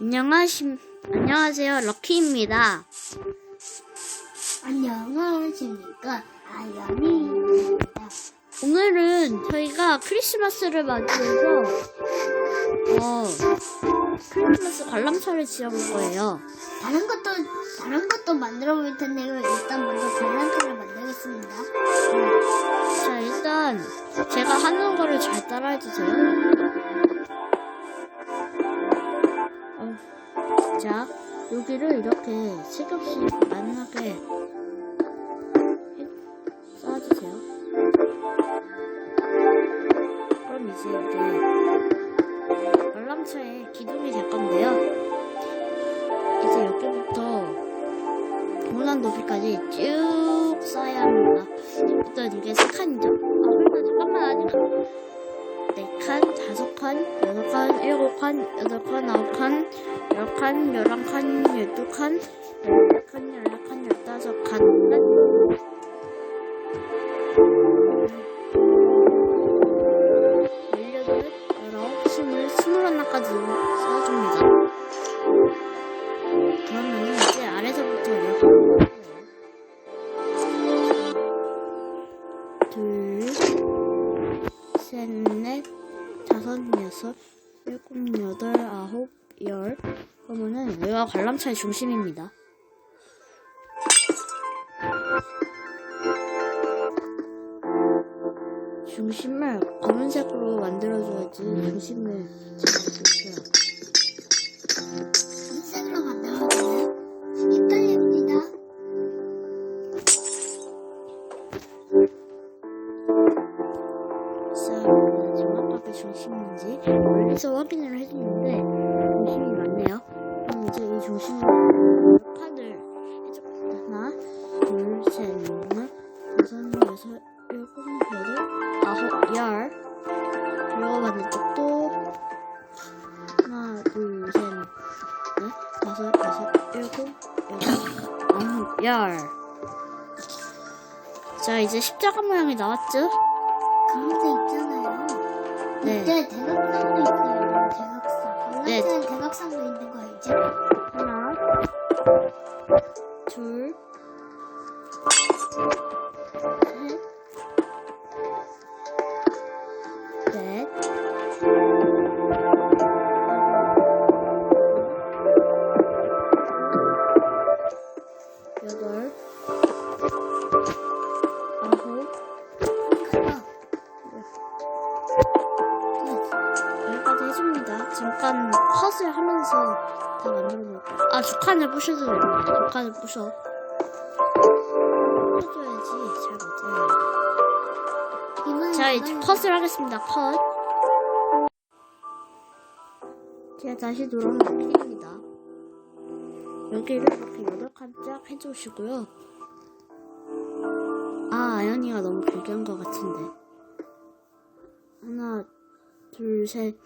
안녕하심, 안녕하세요. 럭키입니다. 안녕하십니까 아야미입니다. 오늘은 저희가 크리스마스를 맞이해서, 어, 크리스마스 관람차를 지어볼 거예요. 다른 것도 다른 것도 만들어 볼 텐데요. 일단 먼저 관람차를 만들겠습니다. 자, 일단, 제가 하는 거를 잘 따라해 주세요. 자, 여기를 이렇게 색없이 만나게 해- 쌓아주세요. 그럼 이제 이게 관람차의 기둥이 될 건데요. 이제 여기부터 원하는 높이까지 쭉 쌓아야 합니다. 일단 이게 세 칸이죠? 아, 그러면 잠깐만, 아직. 네 칸, 다섯 칸, 여섯 칸, 일곱 칸, 여덟 칸, 아홉 칸, 열 칸, 열한 칸, 열두 칸, 열네 칸, 열네 칸, 열다섯 칸. 열여덟, 열아홉, 스물, 스물 하나까지 쌓아줍니다. 그러면은 이제 아래서부터 이렇게 둘, 셋, 넷, 다섯, 여섯, 일곱, 여덟, 아홉, 열. 그러면은 여기가 관람차의 중심입니다. 중심을 검은색으로 만들어줘야지 중심을 잘 지켜요. 정확하게 중심인지 멀리서 확인을 해주는데 중심이 맞네요. 그럼 이제 이 중심으로 칸을 해줘. 하나, 둘, 셋, 넷, 다섯, 여섯, 일곱, 여덟, 아홉, 열. 그리고 반대쪽도 하나, 둘, 셋, 넷, 다섯, 여섯, 일곱, 여덟, 아홉, 열. 자, 이제 십자가 모양이 나왔죠? 네. 이제 대각선도 있어요. 대각선. 네. 관람차는 대각선도 있는 거 알죠? 부셔도. 두 칸을 부셔. 부셔줘야지 잘 맞아요. 자, 이제 컷을 하겠습니다. 컷. 제가 다시 돌아온 럭키입니다. 여기를 이렇게 여덟 칸쫙 해주시고요. 아, 아연이가 너무 길게 한 것 같은데. 하나, 둘, 셋,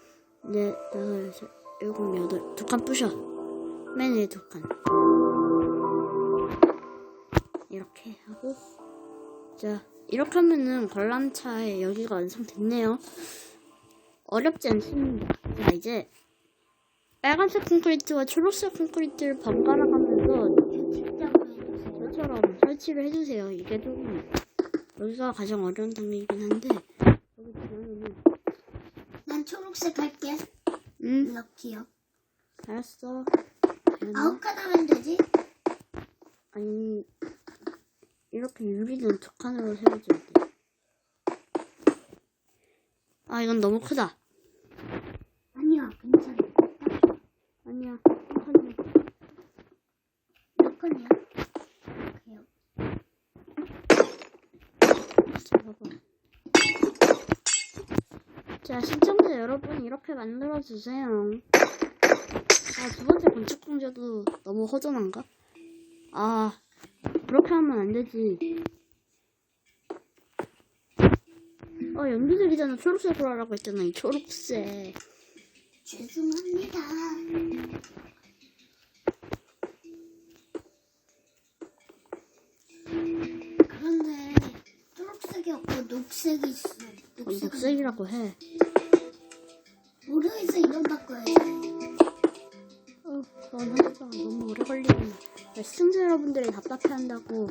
넷, 다섯, 여섯, 일곱, 여덟. 두 칸 부셔. 맨 위에 두 칸. 이렇게 하고. 자, 이렇게 하면은 관람차에 여기가 완성됐네요. 어렵지 않습니다. 자, 이제 빨간색 콘크리트와 초록색 콘크리트를 번갈아 가면서. 저처럼 설치를 해주세요. 이게 조금 여기가 가장 어려운 단계이긴 한데 여기 보면은 난 초록색 할게. 음 럭키요. 알았어. 아홉 칸 하면 되지? 아니 이렇게 유리는 두 칸으로 세워줘야 돼. 아 이건 너무 크다. 아니야, 괜찮아. 아니야 한 칸이야. 몇 칸이야? 그래요. 자, 봐봐. 자, 시청자 여러분, 이렇게 만들어 주세요. 아, 두 번째 건축 공제도 너무 허전한가? 아, 그렇게 하면 안 되지. 어, 연기적이잖아. 초록색으로 하라고 했잖아, 이 초록색. 죄송합니다. 그런데 초록색이 없고 녹색이 있어. 어, 녹색은 녹색이라고 해. 시청자 여러분들이 답답해한다고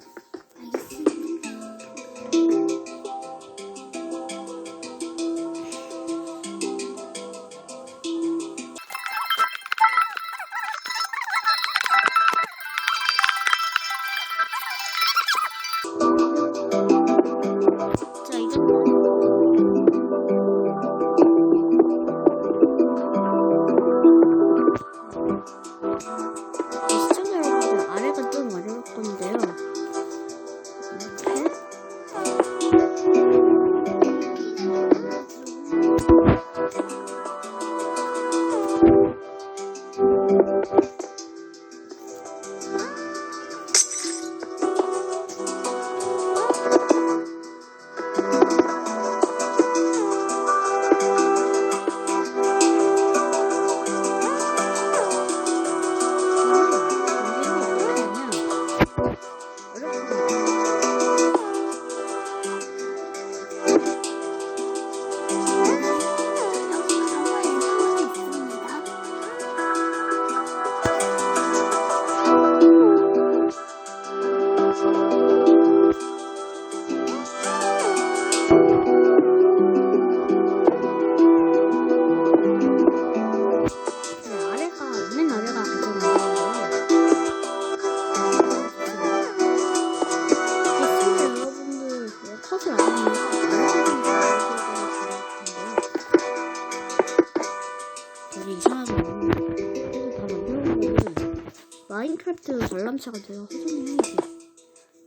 마인크래프트 관람차가 허전해요 이게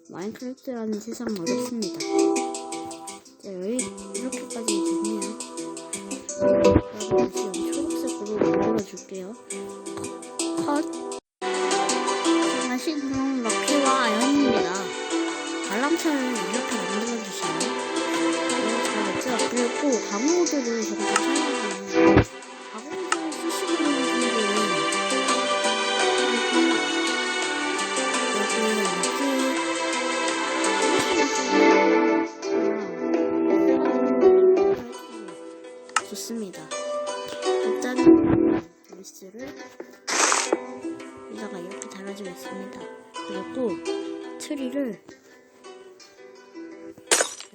마인크래프트라는 세상 어렵습니다. 자 여기 이렇게까지 됐네요. 그리고 다시 초록색으로 만들어줄게요. 컷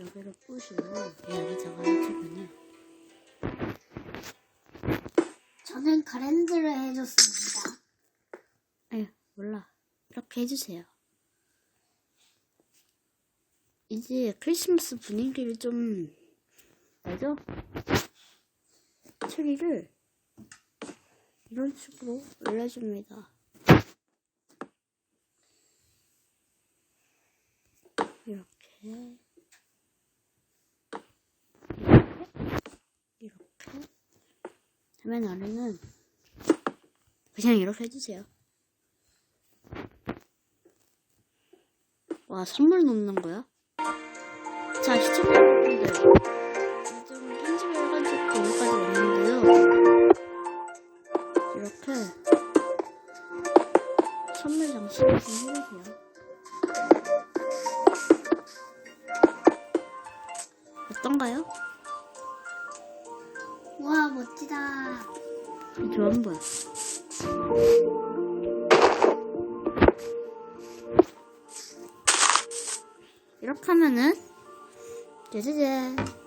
여기를 뿌시고 여기다가 해주면은 저는 가랜드를 해줬습니다. 에휴 몰라 이렇게 해주세요. 이제 크리스마스 분위기를 좀 내죠? 트리를 이런 식으로 올려줍니다. 이렇게 이렇게 다음에 아래는 그냥 이렇게 해주세요. 와 선물 놓는 거야? 자 시청자 여러분들 좋은 거야. 이렇게 하면은 짜자잔